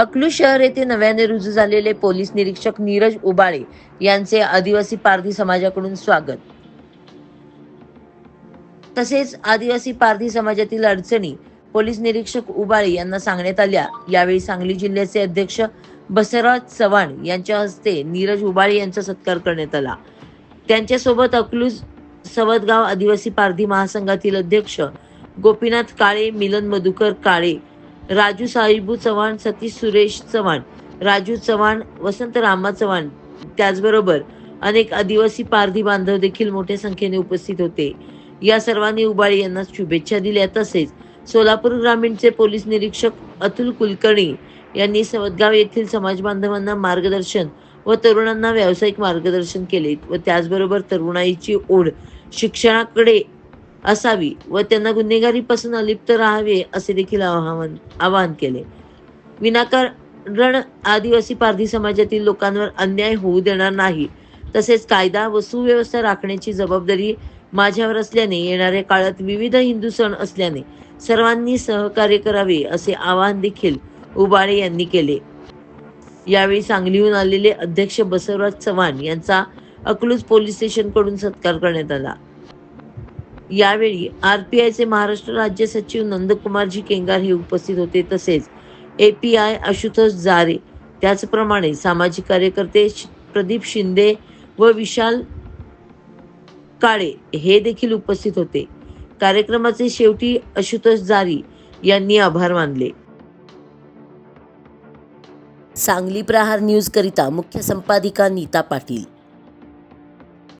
अकलूज शहर येथे नव्याने रुजू झालेले पोलीस निरीक्षक नीरज उबाळे यांचे आदिवासी पारधी समाजाकडून स्वागत. तसेच आदिवासी पारधी समाजातील अडचणी पोलीस निरीक्षक उबाळे यांना सांगण्यात आल्या. यावेळी सांगली जिल्ह्याचे अध्यक्ष बसवराज चव्हाण यांच्या हस्ते नीरज उबाळे यांचा सत्कार करण्यात आला. त्यांच्यासोबत अकलूज सवदगाव आदिवासी पारधी महासंघातील अध्यक्ष गोपीनाथ काळे मिलन मधुकर काळे राजू साहिबू चव्हाण सतीश सुरेश चव्हाण राजू चव्हाण वसंत रामा चव्हाण त्याचबरोबर अनेक आदिवासी पारधी बांधव देखील मोठ्या संख्येने उपस्थित होते. या सर्वांनी उबाळे यांना शुभेच्छा दिल्या. तसेच सोलापूर ग्रामीणचे पोलीस निरीक्षक अतुल कुलकर्णी यांनी सवदगाव येथील समाज बांधवांना मार्गदर्शन व तरुणांना व्यावसायिक मार्गदर्शन केले व त्याचबरोबर तरुणाईची ओढ शिक्षणाकडे असावी व त्यांना गुन्हेगारीपासून अलिप्त राहावे असे देखील आवाहन आवाहन केले. विनाकारण आदिवासी पारधी समाजातील लोकांवर अन्याय होऊ देणार नाही. तसेच कायदा व सुव्यवस्था राखण्याची जबाबदारी माझ्यावर असल्याने येणाऱ्या काळात विविध हिंदू सण असल्याने सर्वांनी सहकार्य करावे असे आवाहन देखील उबाळे यांनी केले. यावेळी सांगलीहून आलेले अध्यक्ष बसवराज चव्हाण यांचा अकलूज पोलीस स्टेशनकडून सत्कार करण्यात आला. यावेळी आर पी आयचे महाराष्ट्र राज्य सचिव नंदकुमारजी केंगार हे उपस्थित होते. तसेच ए पी आय आशुतोष जारे त्याचप्रमाणे सामाजिक कार्यकर्ते प्रदीप शिंदे व विशाल काळे हे देखील उपस्थित होते. कार्यक्रमाचे शेवटी आशुतोष जारी यांनी आभार मानले. सांगली प्रहार न्यूज करिता मुख्य संपादिका नीता पाटील.